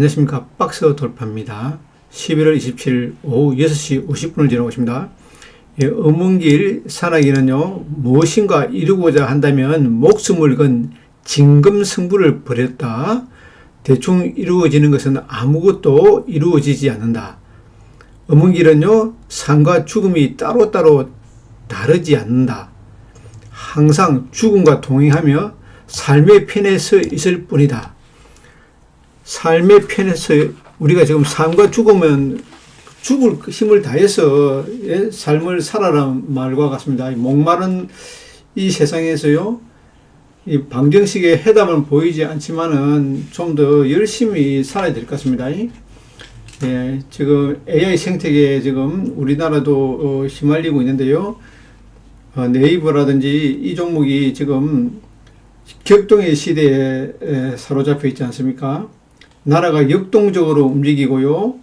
안녕하십니까. 박스 돌파입니다. 11월 27일 오후 6시 50분을 지나고 있습니다. 예, 어문길 산악인은요, 무엇인가 이루고자 한다면 목숨을 건 진금승부를 벌였다. 대충 이루어지는 것은 아무것도 이루어지지 않는다. 어문길은요, 삶과 죽음이 따로따로 다르지 않는다. 항상 죽음과 동행하며 삶의 편에 서 있을 뿐이다. 삶의 편에서 우리가 지금 삶과 죽으면 죽을 힘을 다해서 예? 삶을 살아라 말과 같습니다. 이 목마른 이 세상에서요, 이 방정식의 해답은 보이지 않지만은 좀 더 열심히 살아야 될 것 같습니다. 예, 지금 AI 생태계에 지금 우리나라도 어, 휘말리고 있는데요. 어, 네이버라든지 이 종목이 지금 격동의 시대에 에, 사로잡혀 있지 않습니까? 나라가 역동적으로 움직이고요.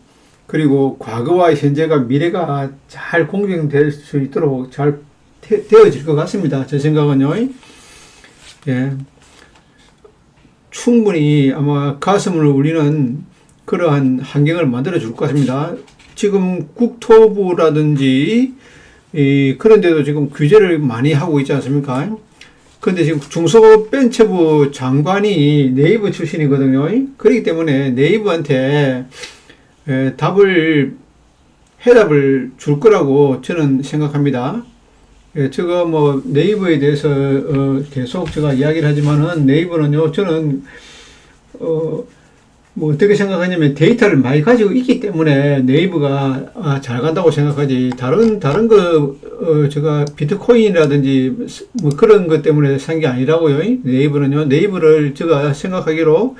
그리고 과거와 현재가 미래가 잘 공정될 수 있도록 잘 되, 어질 것 같습니다. 제 생각은요. 예. 충분히 아마 가슴을 울리는 그러한 환경을 만들어 줄 것 같습니다. 지금 국토부라든지 이 그런 데도 지금 규제를 많이 하고 있지 않습니까? 근데 지금 중소벤처부 장관이 네이버 출신이거든요. 그렇기 때문에 네이버한테 에, 답을 해답을 줄 거라고 저는 생각합니다. 예, 제가 뭐 네이버에 대해서 어, 계속 제가 이야기를 하지만은 네이버는요 저는 어, 뭐 어떻게 생각하냐면 데이터를 많이 가지고 있기 때문에 네이버가 아, 잘 간다고 생각하지. 다른 다른 거 어, 제가 비트코인이라든지 뭐 그런 것 때문에 산 게 아니라고요. 네이버는요. 네이버를 제가 생각하기로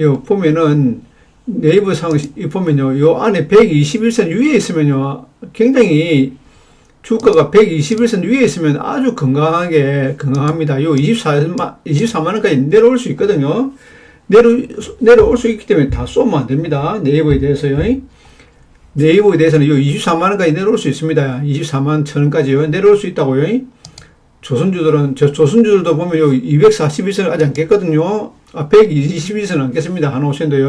요 보면은 네이버 상 보면요. 요 안에 121선 위에 있으면요. 굉장히 주가가 121선 위에 있으면 아주 건강하게 건강합니다. 요 24만 24만 원까지 내려올 수 있거든요. 내려, 내려올 수 있기 때문에 다 쏘면 안 됩니다. 네이버에 대해서요. 네이버에 대해서는 요 24만 원까지 내려올 수 있습니다. 24만 천 원까지요. 내려올 수 있다고요. 조선주들은, 저 조선주들도 보면 요 241선을 아직 안 깼거든요. 아, 122선을 안 깼습니다. 한오션도요.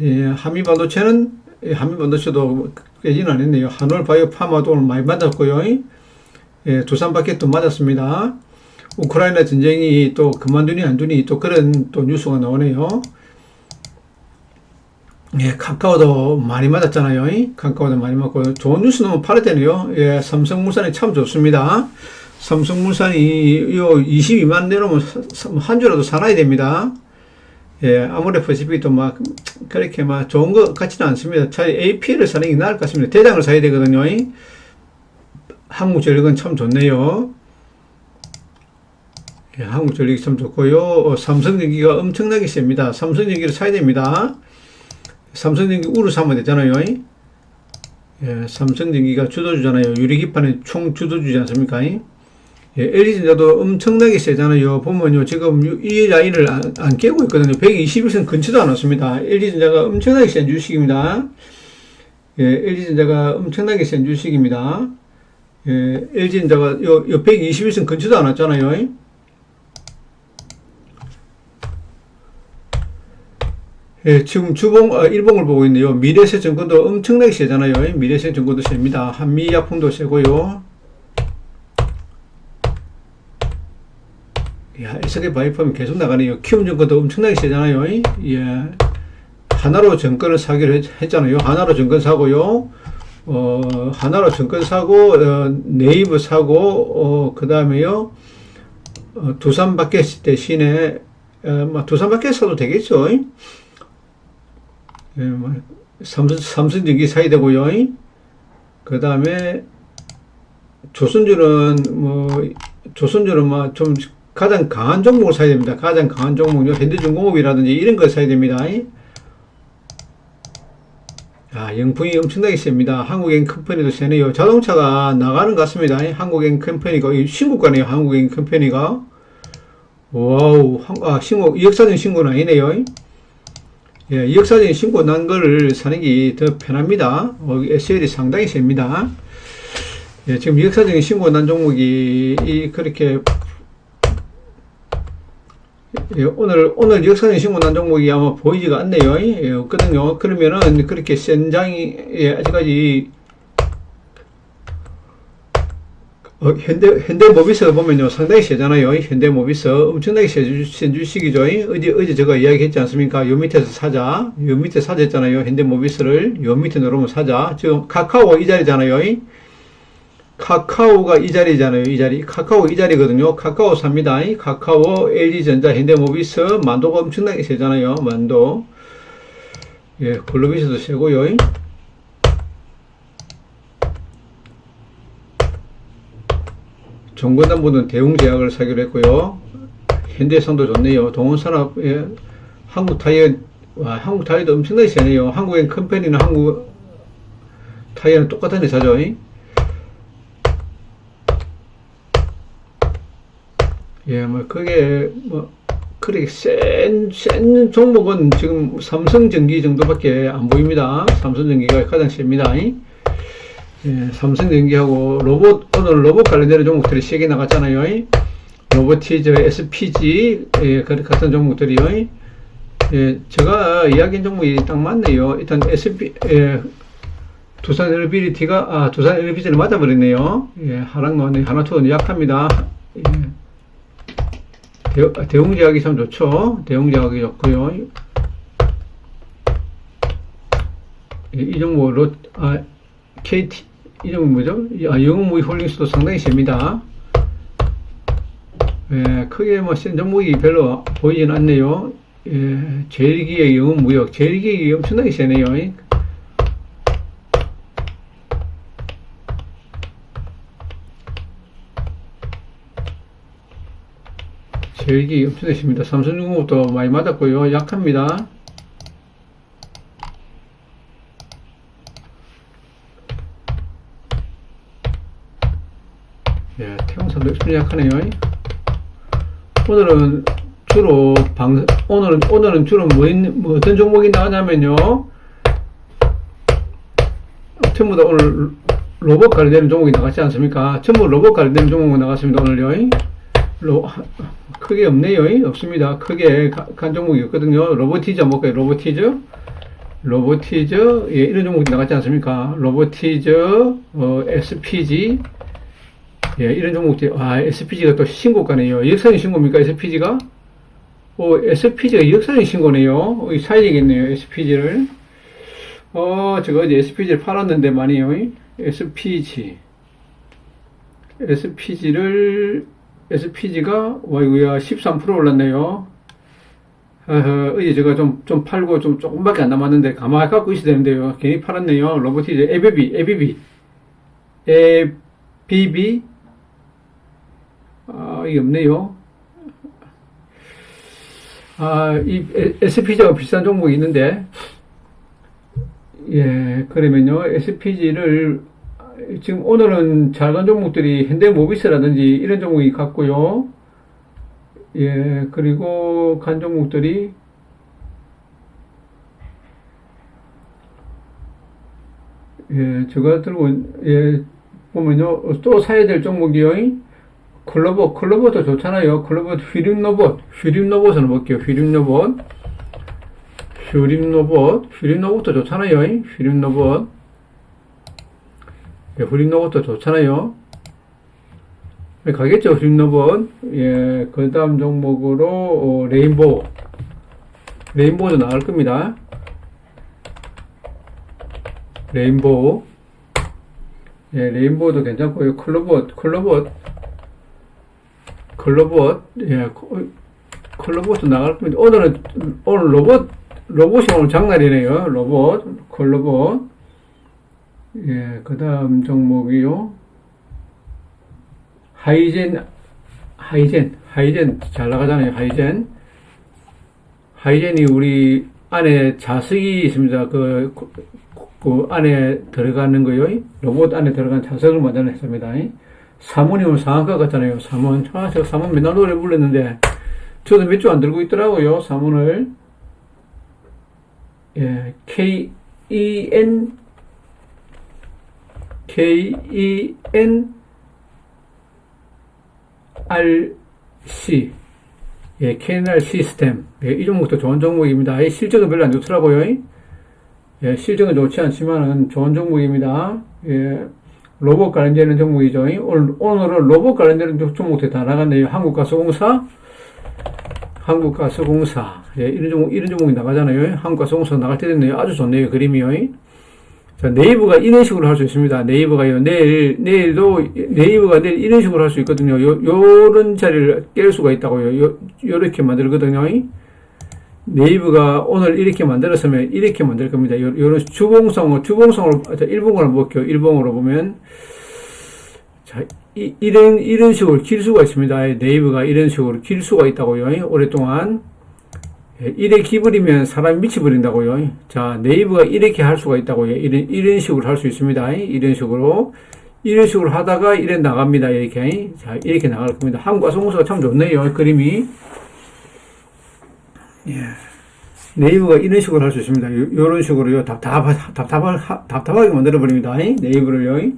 예, 한미반도체는, 예, 한미반도체도 깨지는 않았네요. 한올 바이오 파마도 오늘 많이 맞았고요. 예, 두산 바켓도 맞았습니다. 우크라이나 전쟁이 또 그만두니 안 두니 또 그런 또 뉴스가 나오네요. 예, 카카오도 많이 맞았잖아요. 카카오도 많이 맞고 좋은 뉴스 너무 팔아야 되네요. 예, 삼성물산이 참 좋습니다. 삼성물산이 요 22만 내려오면 한 주라도 살아야 됩니다. 예, 아무래 퍼시픽도 막 그렇게 막 좋은 것 같지는 않습니다. 차라리 AP를 사는 게 나을 것 같습니다. 대장을 사야 되거든요. 한국전력은 참 좋네요. 예, 한국 전력이 참 좋고요. 어, 삼성전기가 엄청나게 셉니다. 삼성전기를 사야 됩니다. 삼성전기 우를 사면 되잖아요. 예, 삼성전기가 주도주잖아요. 유리기판의 총 주도주지 않습니까? 예, LG전자도 엄청나게 세잖아요. 보면요, 지금 이 라인을 안, 안 깨고 있거든요. 121선 근처도 안 왔습니다. LG전자가 엄청나게 센 주식입니다. 예, LG전자가 엄청나게 센 주식입니다. 예, LG전자가 요, 요 121선 근처도 안 왔잖아요. 예, 지금 주봉, 어, 일봉을 보고 있네요. 미래세 증권도 엄청나게 세잖아요. 미래세 증권도 셉니다. 한미약품도 세고요. 야, SK 바이오팜이 계속 나가네요. 키움 증권도 엄청나게 세잖아요. 예. 하나로 증권을 사기로 했, 잖아요 하나로 증권 사고요. 어, 하나로 증권 사고, 어, 네이버 사고, 어, 그 다음에요. 어, 두산 바켓 대신에, 어, 뭐, 두산 바켓 사도 되겠죠. 예, 뭐, 삼성, 삼성전기 사야 되고요. 그 다음에 조선주는 뭐 조선주는 뭐좀 가장 강한 종목을 사야 됩니다. 가장 강한 종목요. 현대중공업이라든지 이런 걸 사야 됩니다. 아, 영풍이 엄청나게 셉니다. 한국엔 컴퍼니도 세네요. 자동차가 나가는 것 같습니다. 한국엔 컴퍼니가 신고가네요. 한국엔 컴퍼니가 와우, 아, 신고 역사적 신고는 아니네요. 예, 역사적인 신고 난 거를 사는 게 더 편합니다. 어, SL이 상당히 셉니다. 예, 지금 역사적인 신고 난 종목이 이 그렇게 예, 오늘 오늘 역사는 신고 난 종목이 아마 보이지가 않네요. 예, 없거든요. 그러면은 그렇게 센 장이 예, 아직까지 어, 현대 현대모비스 보면요 상당히 세잖아요. 현대모비스 엄청나게 세, 센 주식이죠. 어제 어제 제가 이야기했지 않습니까? 요 밑에서 사자, 요 밑에 사자했잖아요. 현대모비스를 요 밑에 누르면 사자. 지금 카카오 이 자리잖아요. 카카오가 이 자리잖아요. 이 자리. 카카오 이 자리거든요. 카카오 삽니다. 카카오, LG전자, 현대모비스, 만도가 엄청나게 세잖아요. 만도. 예, 글로비스도 세고요. 정권담보는 대웅 제약을 사기로 했고요. 현대성도 좋네요. 동원산업, 예, 한국 타이어, 와, 한국 타이어도 엄청나게 세네요. 한국엔 컴퍼니는 한국 타이어는 똑같은 회사죠. 예, 뭐, 그게, 뭐, 그렇게 센, 센 종목은 지금 삼성전기 정도밖에 안 보입니다. 삼성전기가 가장 셉니다. 예, 삼성전기하고 로봇, 오늘 로봇 관련되는 종목들이 세개 나갔잖아요. 로보티즈, SPG, 예, 그 같은 종목들이요. 예, 제가 이야기한 종목이 딱 맞네요. 일단 SP, 예, 두산 엘비리티가, 아, 두산 엘비리티를 맞아버렸네요. 예, 하락 나왔네. 하나 투는 약합니다. 예. 대, 대웅 제약이 참 좋죠. 대웅 제약이 좋고요. 예, 이 종목 롯, 아, KT, 이 종목 뭐죠? 아, 영웅무이 홀딩스도 상당히 셉니다. 예, 크게 뭐센 종목이 별로 보이진 않네요. 예, 제일기의 영웅무역, 제일기획이 엄청나게 세네요. 제일기 엄청나게 셉니다. 삼성중공업도 많이 맞았고요. 약합니다. 역시 약하네요. 오늘은 주로 방, 오늘은, 오늘은 주로 뭐, 있는, 뭐 어떤 종목이 나가냐면요. 전부 다 오늘 로봇 관련되는 종목이 나갔지 않습니까? 전부 로봇 관련되는 종목이 나갔습니다, 오늘요. 로, 크게 없네요. 없습니다. 크게 가- 간 종목이 없거든요. 로보티즈 볼까요? 로보티즈. 로보티즈, 예, 이런 종목이 나갔지 않습니까? 로보티즈, 어, SPG, 예, 이런 종목들, 아, SPG가 또 신고가네요. 역사적 신고입니까, SPG가? 오, SPG가 역사적 신고네요. 이 사야 되겠네요, SPG를. 어, 제가 어제 SPG를 팔았는데 많이요. SPG. SPG를, SPG가, 와이구야, 13% 올랐네요. 어제 제가 좀, 좀 팔고 좀 조금밖에 안 남았는데 가만히 갖고 있어야 되는데요. 괜히 팔았네요. 로보티즈, ABB, ABB. ABB. 아, 이게 없네요. 아, 이 SPG가 비싼 종목이 있는데, 예, 그러면요, SPG를, 지금 오늘은 잘간 종목들이 현대모비스라든지 이런 종목이 같고요. 예, 그리고 간 종목들이, 예, 제가 들고, 예, 보면요, 또 사야 될 종목이요. 클로버, 클로버도 좋잖아요. 클로버 휘림 로봇, 휘림 로봇을 볼게요. 휘림 로봇. 휘림 로봇, 휘림 로봇도 좋잖아요. 휘림 로봇. 예, 휘림 로봇도 좋잖아요. 예, 가겠죠, 휘림 로봇. 예, 그 다음 종목으로, 어, 레인보우. 레인보우도 나갈 겁니다. 레인보우. 예, 레인보우도 괜찮고요. 클로봇, 클로봇. 클로봇, 예, 클로봇도 나갈 겁니다. 오늘은, 오늘 로봇, 로봇이 오늘 장날이네요. 로봇, 클로봇. 예, 그 다음 종목이요. 하이젠, 하이젠, 하이젠 잘 나가잖아요. 하이젠. 하이젠이 우리 안에 자석이 있습니다. 그, 그, 그 안에 들어가는 거요. 로봇 안에 들어간 자석을 만드는 회사입니다. 사모님은 상한가 같잖아요. 사몬. 아, 제가 사몬 맨날 노래 불렀는데, 저도 몇 주 안 들고 있더라고요. 사몬을. 예, K-E-N, K-E-N, R-C. 예, KNR 시스템. 예, 이 종목도 좋은 종목입니다. 예, 실적은 별로 안 좋더라고요. 예, 실적은 좋지 않지만은 좋은 종목입니다. 예, 로봇 관련되는 종목이죠. 오늘, 오늘은 로봇 관련되는 종목들이 다 나갔네요. 한국가스공사, 한국가스공사. 예, 이런 종목, 이런 종목이 나가잖아요. 한국가스공사 나갈 때 됐네요. 아주 좋네요. 그림이요. 자, 네이버가 이런 식으로 할 수 있습니다. 네이버가요. 내일, 내일도, 네이버가 내일 이런 식으로 할 수 있거든요. 요, 요런 자리를 깰 수가 있다고요. 요, 요렇게 만들거든요. 네이버가 오늘 이렇게 만들었으면 이렇게 만들 겁니다. 요, 요런 주봉성을, 주봉성으로, 자, 일봉으로 볼게요. 일봉으로 보면. 자, 이, 이런, 이런 식으로 길 수가 있습니다. 네이버가 이런 식으로 길 수가 있다고요. 오랫동안. 예, 이래 기버리면 사람이 미쳐버린다고요. 자, 네이버가 이렇게 할 수가 있다고요. 이런, 이런 식으로 할 수 있습니다. 이런 식으로. 이런 식으로 하다가 이래 나갑니다. 이렇게. 자, 이렇게 나갈 겁니다. 한국과 송수가 참 좋네요. 그림이. 예. 네이버가 이런 식으로 할 수 있습니다. 요, 요런 식으로요. 답답하, 답답하, 답답하게 만들어버립니다. 네이버를요.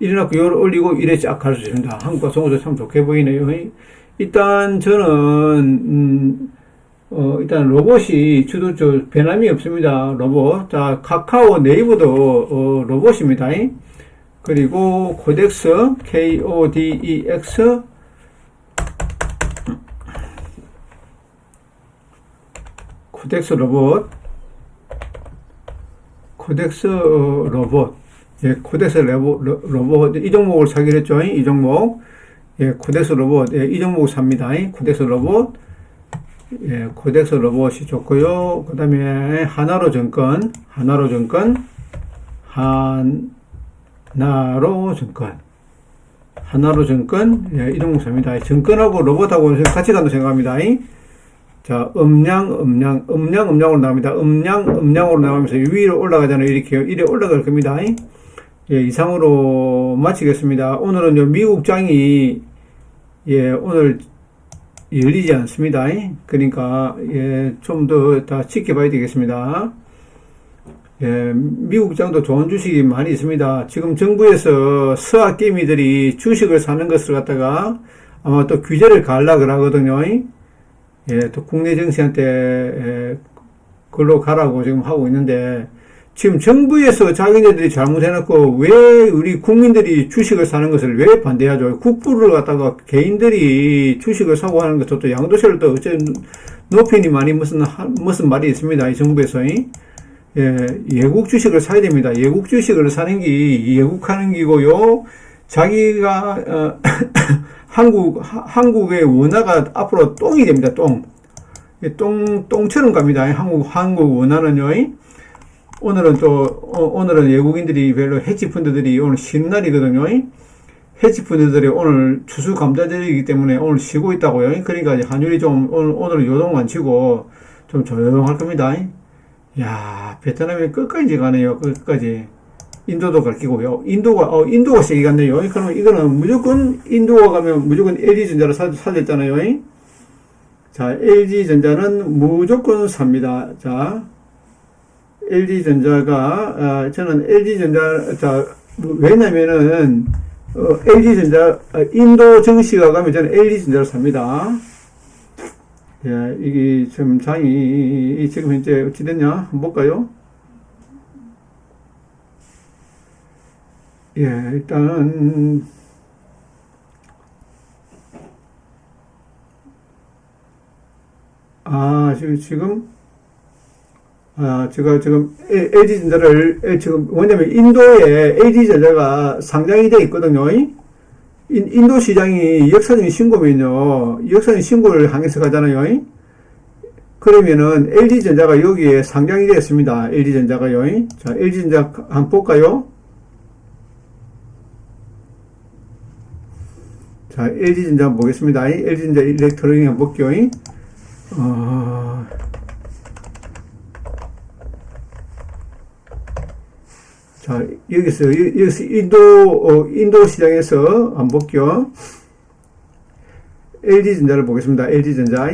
이래놓고 요를 올리고 이래 쫙갈수 있습니다. 한국과 송수가 참 좋게 보이네요. 일단 저는, 음, 어, 일단 로봇이 주도 저 변함이 없습니다. 로봇. 자, 카카오 네이버도 어, 로봇입니다. 그리고 코덱스 KODEX 코덱스 로봇 코덱스 어, 로봇 예, 코덱스 로봇, 로봇 이 종목을 사기로 했죠. 이 종목 예, 코덱스 로봇 예, 이 종목을 삽니다. 코덱스 로봇 예, 코덱스 로봇이 좋고요. 그 다음에 하나로 정권, 하나로 정권, 하나로 정권, 하나로 정권, 예, 이동사입니다. 정권하고 로봇하고 같이 간다고 생각합니다. 자, 음량, 음량, 음량, 음량으로 나옵니다. 음량, 음량으로 나오면서 위로 올라가잖아요. 이렇게, 이래 올라갈 겁니다. 예, 이상으로 마치겠습니다. 오늘은 미국장이, 예, 오늘 열리지 않습니다. 그러니까 예, 좀 더 다 지켜봐야 되겠습니다. 예, 미국장도 좋은 주식이 많이 있습니다. 지금 정부에서 서학개미들이 주식을 사는 것을 갖다가 아마 또 규제를 가려 그러거든요. 예, 또 국내 정치한테 예, 글로 가라고 지금 하고 있는데 지금 정부에서 자기네들이 잘못해놓고 왜 우리 국민들이 주식을 사는 것을 왜 반대하죠? 국부를 갖다가 개인들이 주식을 사고 하는 것도 또 양도세를 또 어째 높이니 많이 무슨 무슨 말이 있습니다. 이 정부에서 예, 예국 주식을 사야 됩니다. 예국 주식을 사는 게 예국하는 기고요. 자기가 어, 한국 한국의 원화가 앞으로 똥이 됩니다. 똥. 똥 똥처럼 갑니다. 한국 한국 원화는요. 오늘은 또 어, 오늘은 외국인들이 별로 헤지 펀드들이 오늘 쉬는 날이거든요. 헤지 펀드들이 오늘 추수 감자절이기 때문에 오늘 쉬고 있다고요. 그러니까 환율이 좀 오늘 오늘은 요동 안 치고 좀 조용할 겁니다. 야 베트남이 끝까지 가네요. 끝까지 인도도 갈 끼고요. 인도가 어 인도가 세게 갔네요. 그러면 이거는 무조건 인도가 가면 무조건 LG 전자를 사, 사줬잖아요. 자 LG 전자는 무조건 삽니다. 자 LG전자가 아, 저는 LG전자 자 왜냐면은 어, LG전자 아, 인도 정시가 가면 저는 LG전자를 삽니다. 예, 이게 지금 장이 지금 현재 어찌 됐냐 한번 볼까요? 예, 일단 아 지금 지금 아, 제가 지금 LG전자를, 지금, 뭐냐면, 인도에 LG전자가 상장이 되어 있거든요. 인, 인도 시장이 역사적인 신고면요. 역사적인 신고를 향해서 가잖아요. 그러면은, LG전자가 여기에 상장이 되었습니다. LG전자가요. 자, LG전자 한번 볼까요? 자, LG전자 한번 보겠습니다. LG전자 일렉트로닉 한번 볼게요. 어, 자, 여기서, 여기서 인도, 어, 인도 시장에서 한번 볼게요. LG전자를 보겠습니다. LG전자.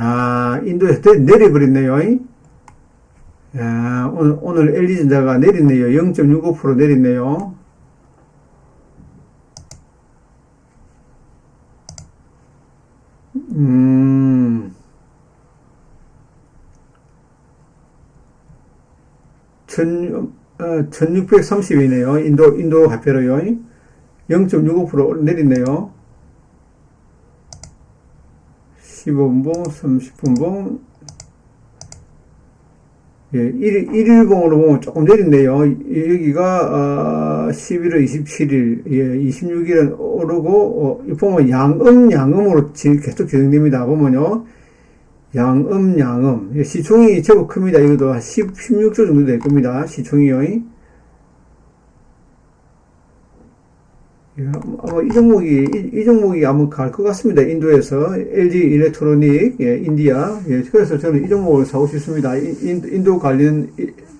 아, 인도에서 내- 내려버렸네요. 야, 오늘, 오늘 LG전자가 내렸네요. 0.65% 내렸네요. 음, 천, 어, 1630이네요. 인도, 인도 화폐로요. 0.65% 내렸네요. 15분봉, 30분봉, 예, 1, 일봉으로 보면 조금 내린대요. 여기가, 어, 11월 27일, 예, 26일은 오르고, 어, 이 보면 양음, 양음으로 지- 계속 진행됩니다. 보면요. 양음, 양음. 예, 시총이 제법 큽니다. 이것도 한 10, 16조 정도 될 겁니다. 시총이요. 아마 이 종목이, 이, 이 종목이 아마 갈 것 같습니다. 인도에서. LG 일렉트로닉, 예, 인디아. 예, 그래서 저는 이 종목을 사고 싶습니다. 인, 인- 인도 관련,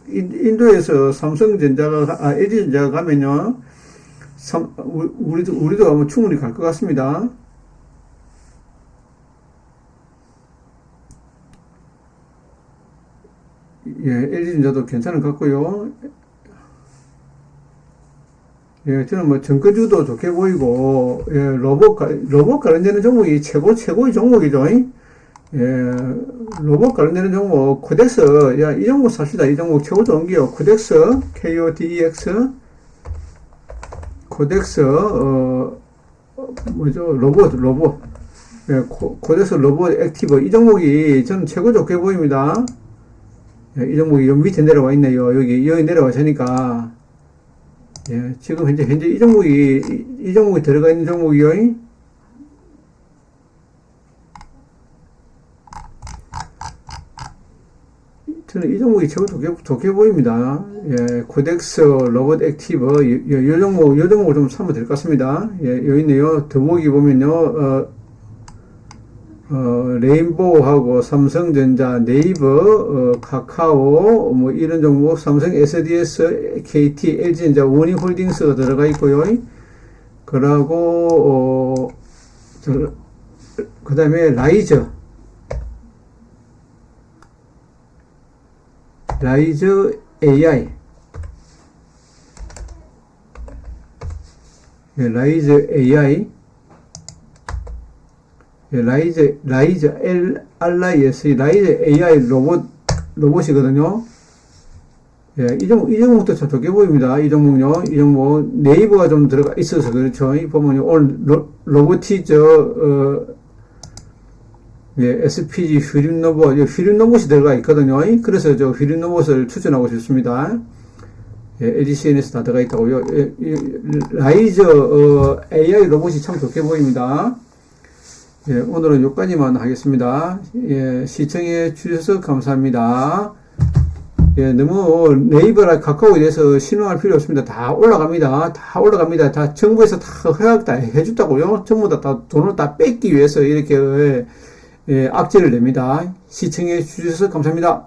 인, 인도에서 삼성전자가, 가- 아, LG전자가 가면요. 삼, 우리- 우리도, 우리도 아마 충분히 갈 것 같습니다. 예, LG전자도 괜찮은 것 같고요. 예, 저는 뭐 정거주도 좋게 보이고, 예, 로봇, 가- 로봇 관련되는 종목이 최고, 최고의 종목이죠. 예, 로봇 관련되는 종목, 코덱스, 야, 이 종목 삽시다. 이 종목 최고 좋은 게요. 코덱스, KODEX, 코덱스, 어, 어, 뭐죠? 로봇, 로봇. 예, 코, 코덱스 로봇 액티브. 이 종목이 저는 최고 좋게 보입니다. 예, 이 종목이 여기 밑에 내려와 있네요. 여기, 여기 내려와 있으니까. 예, 지금 현재, 현재 이 종목이, 이, 이 종목이 들어가 있는 종목이요. 저는 이 종목이 최고 좋게, 좋게 보입니다. 예, 코덱스, 로봇 액티브, 이, 이, 이 종목, 이 종목을 좀 사면 될것 같습니다. 예, 여기 있네요. 더보기 보면요, 어, 어, 레인보우하고 삼성전자, 네이버, 어, 카카오, 뭐 이런 종목, 삼성 SDS, KT, LG전자, 원희홀딩스가 들어가 있고요. 그러고, 어, 저, 그 다음에 라이저, 라이저 AI, 예, 라이저 AI, 예, 라이저, 라이저 L, RIS, 라이저 AI 로봇, 로봇이거든요. 예, 이 종목, 이 종목도 참 좋게 보입니다. 이 종목요. 이 종목, 네이버가 좀 들어가 있어서 그렇죠. 이 보면 오늘 로, 로봇이 저, 어, 예, SPG 휘린 로봇, 휘린 로봇이 들어가 있거든요. 그래서 저 휘린 로봇을 추천하고 싶습니다. 예, LGCN에서 다 들어가 있다고요. 예, 이 라이저, 어, AI 로봇이 참 좋게 보입니다. 예, 오늘은 여기까지만 하겠습니다. 예, 시청해 주셔서 감사합니다. 예, 너무 네이버나 카카오에 대해서 신뢰할 필요 없습니다. 다 올라갑니다. 다 올라갑니다. 다 정부에서 다 허락 다 해줬다고요. 전부 다, 다 돈을 다 뺏기 위해서 이렇게 예, 예, 악재를 냅니다. 시청해 주셔서 감사합니다.